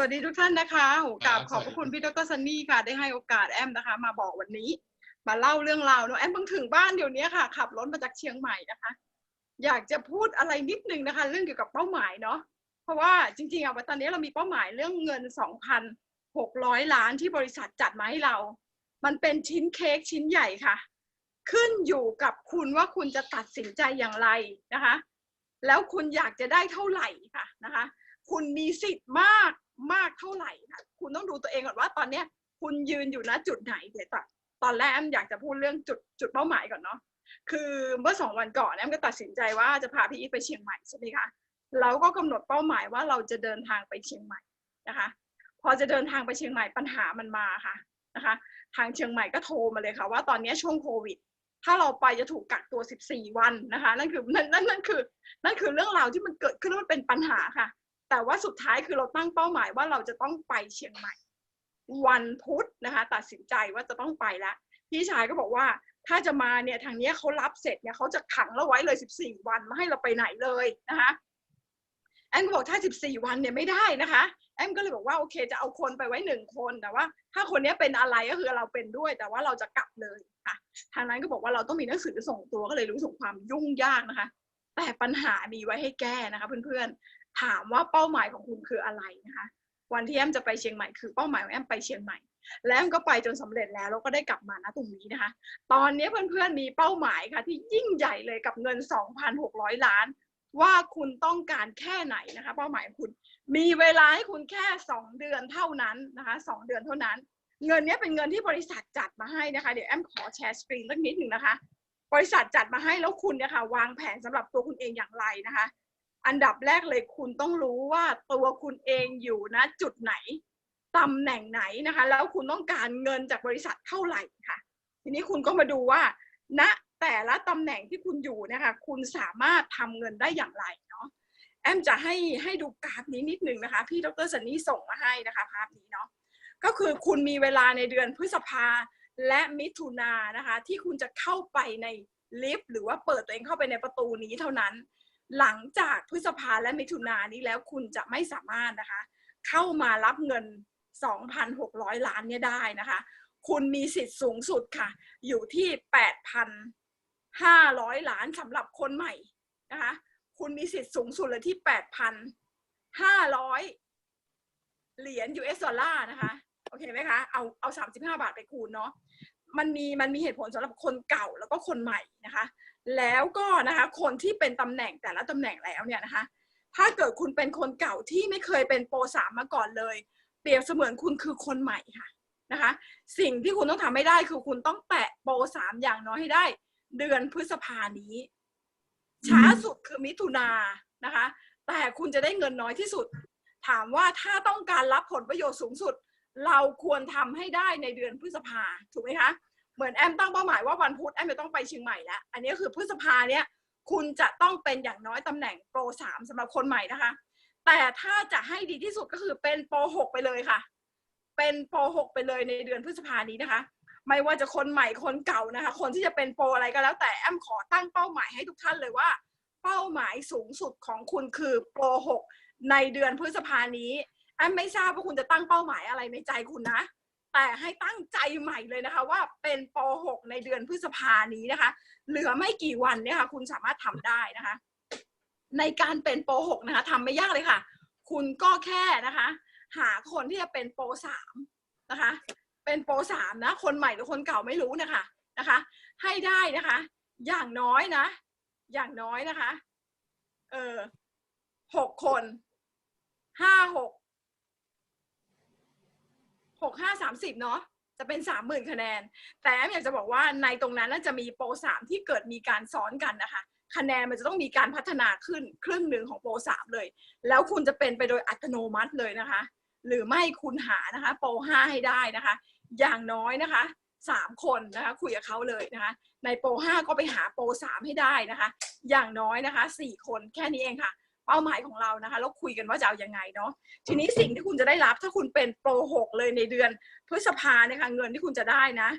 สวัสดีทุกท่านนะคะโหกราบครับขอบพระสวัสดีคุณพี่ดรซันนี่ค่ะ ได้ให้โอกาสแอมนะคะ มาบอกวันนี้ มาเล่าเรื่องราวเนอะแอมเพิ่งถึงบ้านเดี๋ยวนี้ค่ะ ขับรถมาจากเชียงใหม่นะคะ อยากจะพูดอะไรนิดนึงนะคะ เรื่องเกี่ยวกับเป้าหมายเนาะ เพราะว่าจริงๆอะตอนนี้เรามีเป้าหมายเรื่องเงิน 2,600 ล้านที่บริษัทจัดมาให้เรา มันเป็นชิ้นเค้กชิ้นใหญ่ค่ะ ขึ้นอยู่กับคุณว่าคุณจะตัดสินใจอย่างไรนะคะ แล้วคุณอยากจะได้เท่าไหร่ค่ะนะคะ คุณมีสิทธิ์มาก มากเท่าไหร่ค่ะคุณต้องดูตัวเองก่อนว่าตอนเนี้ยคุณยืนอยู่ณจุดไหนเดี๋ยวตอนตอนแรกแอมอยากจะพูดเรื่องจุดจุดเป้าหมายก่อนเนาะคือเมื่อสองวันก่อนแอมก็ตัดสินใจว่าจะพาพี่อีทไปเชียงใหม่ใช่ไหมคะเราก็กำหนดเป้าหมายว่าเราจะเดินทางไปเชียงใหม่นะคะ พอจะเดินทางไปเชียงใหม่ปัญหามันมาค่ะนะคะ ทางเชียงใหม่ก็โทรมาเลยค่ะ ว่าตอนนี้ช่วงโควิด ถ้าเราไปจะถูกกักตัว 14 วันนะคะ นั่นคือนั่นนั่นนั่นคือ นั่นคือเรื่องราวที่มันเกิดขึ้นแล้วมันเป็นปัญหาค่ะ แต่ว่าสุดท้ายคือเราตั้งเป้าหมายว่าเราจะต้องไปเชียงใหม่ วันพุธนะคะ ตัดสินใจว่าจะต้องไปแล้วพี่ชายก็บอกว่าถ้าจะมาเนี่ยทางเนี้ยเขารับเสร็จเนี่ยเขาจะขังเราไว้เลย 14 วันไม่ให้เราไปไหนเลยนะคะแอมก็บอกถ้า 14 วันเนี่ยไม่ได้นะคะแอมก็เลยบอกว่าโอเคจะเอาคนไปไว้หนึ่งคนแต่ว่า ถ้าคนนี้เป็นอะไรก็คือเราเป็นด้วย แต่ว่าเราจะกลับเลยค่ะ ทางนั้นก็บอกว่าเราต้องมีหนังสือส่งตัวก็เลยรู้สึกความยุ่งยากนะคะ แต่ปัญหามีไว้ให้แก้นะคะ เพื่อน ถามว่าเป้าหมายของคุณคืออะไรนะคะ วันที่แอมจะไปเชียงใหม่คือเป้าหมายของแอมไปเชียงใหม่ แล้วแอมก็ไปจนสำเร็จแล้วแล้วก็ได้กลับมานะตรงนี้นะคะ ตอนนี้เพื่อนๆมีเป้าหมายค่ะที่ยิ่งใหญ่เลยกับเงิน 2,600 ล้าน ว่าคุณต้องการแค่ไหนนะคะ เป้าหมายคุณมีเวลาให้คุณแค่ 2 เดือนเท่านั้นนะคะ 2 เดือนเท่านั้น เงินนี้เป็นเงินที่บริษัทจัดมาให้นะคะ เดี๋ยวแอมขอแชร์สกรีนสักนิดหนึ่งนะคะบริษัทจัดมาให้แล้วคุณเนี่ยค่ะวางแผนสำหรับตัวคุณเองอย่างไรนะคะ อันดับแรกเลยคุณต้องรู้ว่าตัวคุณเองอยู่ณจุดไหนตำแหน่งไหนนะคะ แล้วคุณต้องการเงินจากบริษัทเท่าไหร่ค่ะ ทีนี้คุณก็มาดูว่าณแต่ละตำแหน่งที่คุณอยู่นะคะ คุณสามารถทำเงินได้อย่างไรเนาะแอมจะให้ให้ดูกราฟนี้นิดหนึ่งนะคะ พี่ดรสันนี่ส่งมาให้นะคะภาพนี้เนาะก็คือคุณมีเวลาในเดือนพฤษภาและมิถุนายนนะคะ ที่คุณจะเข้าไปในลิฟต์หรือว่าเปิดตัวเองเข้าไปในประตูนี้เท่านั้น หลังจากพฤษภาและมิถุนานี้แล้วคุณจะไม่สามารถนะคะ เข้ามารับเงิน 2,600 ล้านเนี่ยได้นะคะ คุณมีสิทธิ์สูงสุดค่ะ อยู่ที่ 8,500 ล้านสำหรับคนใหม่นะคะ คุณมีสิทธิ์สูงสุดเลยที่ 8,500 เหรียญ US ดอลลาร์นะคะโอเคไหมคะเอาเอาสามสิบห้าบาทไปคูณเนาะมันมีมันมีเหตุผลสำหรับคนเก่าแล้วก็คนใหม่นะคะ แล้วก็นะคะคนที่เป็นตำแหน่งแต่ละตำแหน่งแล้วเนี่ยนะคะ ถ้าเกิดคุณเป็นคนเก่าที่ไม่เคยเป็นโปรสามมาก่อนเลย เปรียบเสมือนคุณคือคนใหม่ค่ะนะคะ สิ่งที่คุณต้องทำให้ได้คือคุณต้องแตะโปรสามอย่างน้อยให้ได้ เดือนพฤษภานี้ ช้าสุดคือมิถุนานะคะ แต่คุณจะได้เงินน้อยที่สุด ถามว่าถ้าต้องการรับผลประโยชน์สูงสุด เราควรทำให้ได้ในเดือนพฤษภาถูกไหมคะ เหมือนแอมตั้งเป้าหมายว่าวันพุธแอมจะต้องไปเชียงใหม่แล้วอันนี้คือพฤษภาเนี่ยคุณจะต้องเป็นอย่างน้อยตำแหน่งโปรสามสำหรับคนใหม่นะคะ แต่ถ้าจะให้ดีที่สุดก็คือเป็นโปรหกไปเลยค่ะ เป็นโปรหกไปเลยในเดือนพฤษภานี้นะคะ ไม่ว่าจะคนใหม่คนเก่านะคะ คนที่จะเป็นโปรอะไรก็แล้ว แต่แอมขอตั้งเป้าหมายให้ทุกท่านเลยว่า เป้าหมายสูงสุดของคุณคือโปรหกในเดือนพฤษภานี้แอมไม่ทราบว่าคุณจะตั้งเป้าหมายอะไรในใจคุณนะ แต่ให้ตั้งใจใหม่เลยนะคะว่าเป็นป .6 ในเดือนพฤษภานี้นะคะ เหลือไม่กี่วันเนี่ยค่ะคุณสามารถทำได้นะคะ ในการเป็นป .6 นะคะทำไม่ยากเลยค่ะ คุณก็แค่นะคะ หาคนที่จะเป็นปรสามนะคะ เป็นปรสามนะคนใหม่หรือคนเก่าไม่รู้นะคะนะคะ ให้ได้นะคะ อย่างน้อยนะ อย่างน้อยนะคะ เออหกคนห้าหก หกห้าสามสิบเนาะจะเป็นสามหมื่นคะแนน แต่แอมอยากจะบอกว่าในตรงนั้นน่าจะมีโปรสามที่เกิดมีการซ้อนกันนะคะคะแนนมันจะต้องมีการพัฒนาขึ้นครึ่งหนึ่งของโปรสามเลย แล้วคุณจะเป็นไปโดยอัตโนมัติเลยนะคะ หรือไม่คุณหานะคะ โปรห้าให้ได้นะคะ อย่างน้อยนะคะสามคนนะคะคุยกับเขาเลยนะคะ ในโปรห้าก็ไปหาโปรสามให้ได้นะคะ อย่างน้อยนะคะสี่คนแค่นี้เองค่ะ เป้าหมายของเรานะคะแล้วคุยกันว่าจะเอายังไงเนาะทีนี้สิ่งที่คุณจะได้รับถ้าคุณเป็นโปรหกเลยในเดือนพฤษภาเนี่ยค่ะเงินที่คุณจะได้นะ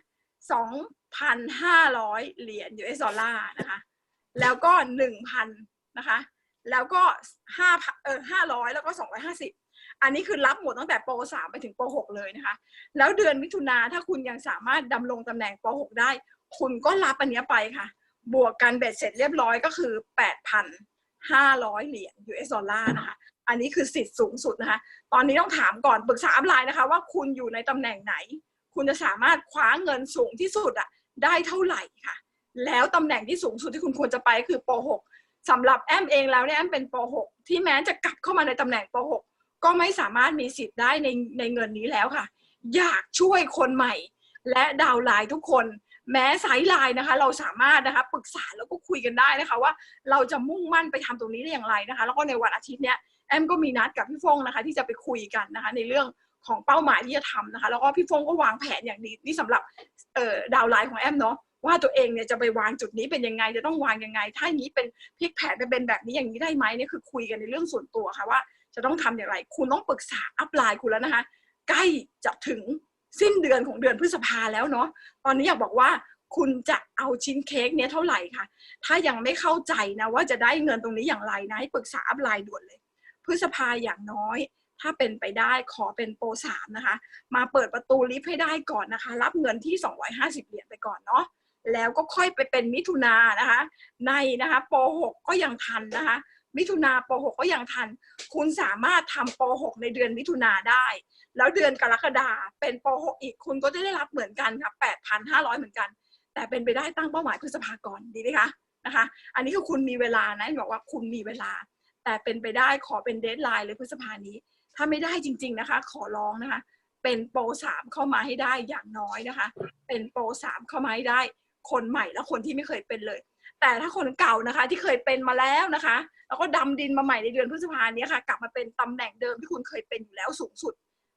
สองพันห้าร้อยเหรียญ US ดอลลาร์นะคะ แล้วก็หนึ่งพันนะคะ แล้วก็ห้าเออห้าร้อยแล้วก็สองร้อยห้าสิบอันนี้คือรับหมดตั้งแต่โป .3 ไปถึงโป .6 เลยนะคะ แล้วเดือนมิถุนาถ้าคุณยังสามารถดำรงตำแหน่งโป .6 ได้ คุณก็รับอันเนี้ยไปค่ะ บวกกันเบ็ดเสร็จเรียบร้อยก็คือแปดพัน 500 เหรียญ US ดอลลาร์นะคะ อันนี้คือสิทธิ์สูงสุดนะคะ ตอนนี้ต้องถามก่อนปรึกษาอัพไลน์นะคะ ว่าคุณอยู่ในตำแหน่งไหน คุณจะสามารถคว้าเงินสูงที่สุดอะได้เท่าไหร่ค่ะ แล้วตำแหน่งที่สูงสุดที่คุณควรจะไปคือป .6 สำหรับแอมเองแล้วเนี่ยแอมเป็นป .6 ที่แม้จะกลับเข้ามาในตำแหน่งป .6 ก็ไม่สามารถมีสิทธิ์ได้ในในเงินนี้แล้วค่ะ อยากช่วยคนใหม่ และดาวไลน์ทุกคน แม้สายไลน์นะคะ เราสามารถนะคะปรึกษาแล้วก็คุยกันได้นะคะ ว่าเราจะมุ่งมั่นไปทำตรงนี้ได้อย่างไรนะคะ แล้วก็ในวันอาทิตย์เนี้ยแอมก็มีนัดกับพี่ฟงนะคะ ที่จะไปคุยกันนะคะ ในเรื่องของเป้าหมายที่จะทำนะคะ แล้วก็พี่ฟงก็วางแผนอย่างดีนี่สำหรับเอ่อดาวไลน์ของแอมเนาะว่าตัวเองเนี่ยจะไปวางจุดนี้เป็นยังไง จะต้องวางยังไง ถ้าอย่างนี้เป็นพลิกแผนไปเป็นแบบนี้อย่างนี้ได้ไหมนี่คือคุยกันในเรื่องส่วนตัวค่ะว่าจะต้องทำอย่างไร คุณต้องปรึกษาอัพไลน์คุณแล้วนะคะ ใกล้จะถึง สิ้นเดือนของเดือนพฤษภาแล้วเนาะตอนนี้อยากบอกว่าคุณจะเอาชิ้นเค้กเนี้ยเท่าไหร่ค่ะถ้ายังไม่เข้าใจนะว่าจะได้เงินตรงนี้อย่างไรนะให้ปรึกษาอัพไลน์ด่วนเลย พฤษภาอย่างน้อย ถ้าเป็นไปได้ขอเป็นโปรสามนะคะ มาเปิดประตูลิฟต์ให้ได้ก่อนนะคะ รับเงินที่ 250 เหรียญไปก่อนเนาะแล้วก็ค่อยไปเป็นมิถุนานะคะ ในนะคะโป .6 ก็ยังทันนะคะ มิถุนาป .6 ก็ยังทัน คุณสามารถทำป .6 ในเดือนมิถุนาได้ แล้วเดือนกรกฎาเป็นป .6 อีกคุณก็จะได้รับเหมือนกันค่ะ8,500 เหมือนกัน แต่เป็นไปได้ตั้งเป้าหมายพฤษภาก่อนดีไหมคะนะคะ อันนี้คือคุณมีเวลานะบอกว่าคุณมีเวลา แต่เป็นไปได้ขอเป็นเดทไลน์เลยพฤษภานี้ ถ้าไม่ได้จริง ๆนะคะ ขอร้องนะคะ เป็นโปรสามเข้ามาให้ได้อย่างน้อยนะคะ เป็นโปรสามเข้ามาให้ได้คนใหม่และคนที่ไม่เคยเป็นเลย แต่ถ้าคนเก่านะคะ ที่เคยเป็นมาแล้วนะคะ แล้วก็ดำดินมาใหม่ในเดือนพฤษภาเนี้ยค่ะ กลับมาเป็นตำแหน่งเดิมที่คุณเคยเป็นอยู่แล้วสูงสุด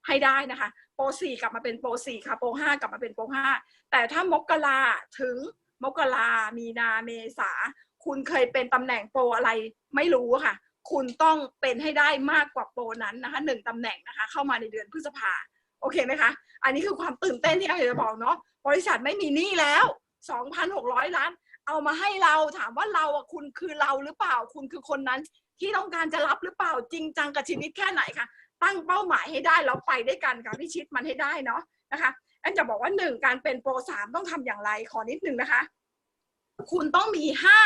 ให้ได้นะคะ โปรสี่กลับมาเป็นโปรสี่ค่ะ โปรห้ากลับมาเป็นโปรห้าแต่ถ้ามกราถึงมกรามีนาเมษา คุณเคยเป็นตำแหน่งโปรอะไรไม่รู้ค่ะ คุณต้องเป็นให้ได้มากกว่าโปรนั้นนะคะหนึ่งตำแหน่งนะคะ เข้ามาในเดือนพฤษภาโอเคไหมคะ อันนี้คือความตื่นเต้นที่อยากจะบอกเนาะ บริษัทไม่มีหนี้แล้ว 2,600 ล้าน เอามาให้เราถามว่าเราอะคุณคือเราหรือเปล่า คุณคือคนนั้น ที่ต้องการจะรับหรือเปล่าจริงจังกับชีวิตแค่ไหนคะตั้งเป้าหมายให้ได้แล้วไปได้วยกันค่ะพิชิตมันให้ได้เนาะนะคะอันจะบอกว่าหนึ่งการเป็นโปรสามต้องทำอย่างไรขอนิดหนึ่งนะคะ คุณต้องมีห้า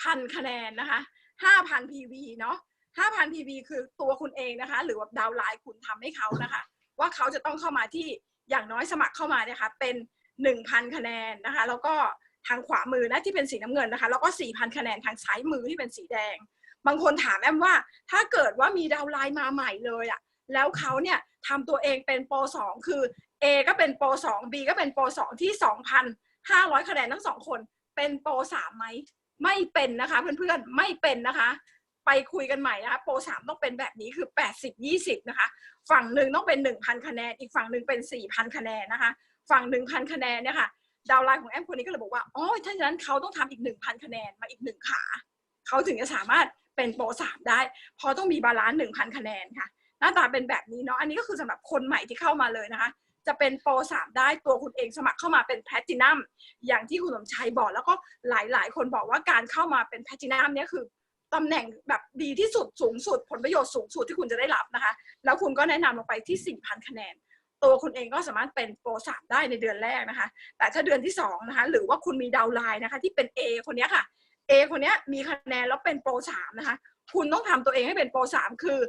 พันคะแนนนะคะห้าพัน PV เนาะห้าพัน PV คือตัวคุณเองนะคะ หรือว่าดาวไลน์คุณทำให้เขานะคะ ว่าเขาจะต้องเข้ามาที่อย่างน้อยสมัครเข้ามาเนี่ยค่ะเป็น1,000คะแนนนะคะ แล้วก็ ทางขวามือนะที่เป็นสีน้ำเงินนะคะ แล้วก็ 4,000 คะแนนทางซ้ายมือที่เป็นสีแดง บางคนถามแอมว่า ถ้าเกิดว่ามีดาวไลน์มาใหม่เลยอะแล้วเขาเนี่ยทำตัวเองเป็นโปรสองคือ A ก็เป็นโปรสอง B ก็เป็นโปรสองที่ 2,500 คะแนนทั้งสองคน เป็นโปรสามไหมไม่เป็นนะคะเพื่อนๆไม่เป็นนะคะ ไปคุยกันใหม่นะคะโปรสามต้องเป็นแบบนี้คือ 80 20 นะคะ ฝั่งหนึ่งต้องเป็น 1,000 คะแนน อีกฝั่งหนึ่งเป็น 4,000 คะแนนนะคะ ฝั่ง 1,000 คะแนนเนี่ยค่ะ ดาวไลน์ของแอมคนนี้ก็เลยบอกว่าอ๋อถ้าฉะนั้นเขาต้องทำอีก1,000คะแนนมาอีกหนึ่งขาเขาถึงจะสามารถเป็นโปรสามได้เพราะต้องมีบาลานซ์1,000คะแนนค่ะ หน้าตาเป็นแบบนี้เนาะอันนี้ก็คือสำหรับคนใหม่ที่เข้ามาเลยนะคะ จะเป็นโปรสามได้ตัวคุณเองสมัครเข้ามาเป็นแพลตินัมอย่างที่คุณสมชัยบอกแล้วก็หลายๆ คนบอกว่าการเข้ามาเป็นแพลตินัมเนี่ยคือตำแหน่งแบบดีที่สุดสูงสุดผลประโยชน์สูงสุดที่คุณจะได้รับนะคะ แล้วคุณก็แนะนำลงไปที่ 4,000 คะแนน ตัวคุณเองก็สามารถเป็นโปรสามได้ในเดือนแรกนะคะ แต่ถ้าเดือนที่2นะคะหรือว่าคุณมีดาวไลน์นะคะที่เป็น A คนเนี้ยค่ะ A คนนี้มีคะแนนแล้วเป็นโปรสามนะคะ คุณต้องทำตัวเองให้เป็นโปรสามคือ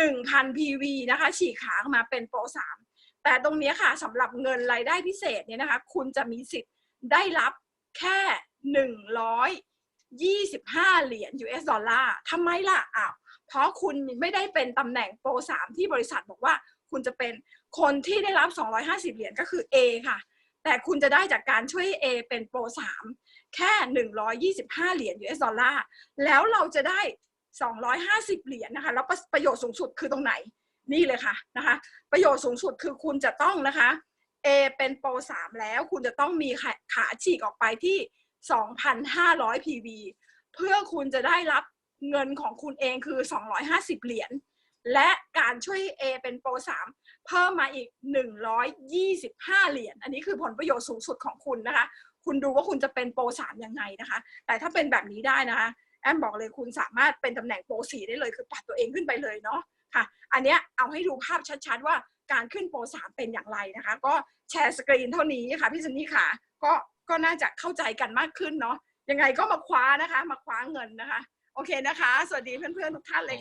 1,000 PV นะคะ ฉีกขามาเป็นโปรสามแต่ตรงเนี้ยค่ะสำหรับเงินรายได้พิเศษเนี่ยนะคะ คุณจะมีสิทธิ์ได้รับแค่ 125 เหรียญ US ดอลลาร์ทำไมล่ะอ้าวเพราะคุณไม่ได้เป็นตำแหน่งโปรสามที่บริษัทบอกว่า คุณจะเป็นคนที่ได้รับ 250 เหรียญก็คือ A ค่ะ แต่คุณจะได้จากการช่วย A เป็นโปรสามแค่ 125 เหรียญ US ดอลลาร์แล้วเราจะได้ 250 เหรียญนะคะ แล้วประโยชน์สูงสุดคือตรงไหน นี่เลยค่ะนะคะ ประโยชน์สูงสุดคือคุณจะต้องนะคะ A เป็นโปรสามแล้วคุณจะต้องมีขาขาฉีกออกไปที่ 2,500 PV เพื่อคุณจะได้รับเงินของคุณเองคือ 250 เหรียญ และการช่วย A เป็นโปรสามเพิ่มมาอีก 125 เหรียญอันนี้คือผลประโยชน์สูงสุดของคุณนะคะ คุณดูว่าคุณจะเป็นโปรสามยังไงนะคะ แต่ถ้าเป็นแบบนี้ได้นะคะแอมบอกเลยคุณสามารถเป็นตำแหน่งโปรสี่ได้เลยคือปัดตัวเองขึ้นไปเลยเนาะค่ะ อันเนี้ยเอาให้ดูภาพชัดๆว่าการขึ้นโปรสามเป็นอย่างไรนะคะ ก็แชร์สกรีนเท่านี้ค่ะพี่ซันนี่ค่ะ ก็ก็น่าจะเข้าใจกันมากขึ้นเนาะยังไงก็มาคว้านะคะ มาคว้าเงินนะคะ โอเคนะคะ สวัสดีเพื่อนๆทุกท่านเลยค่ะ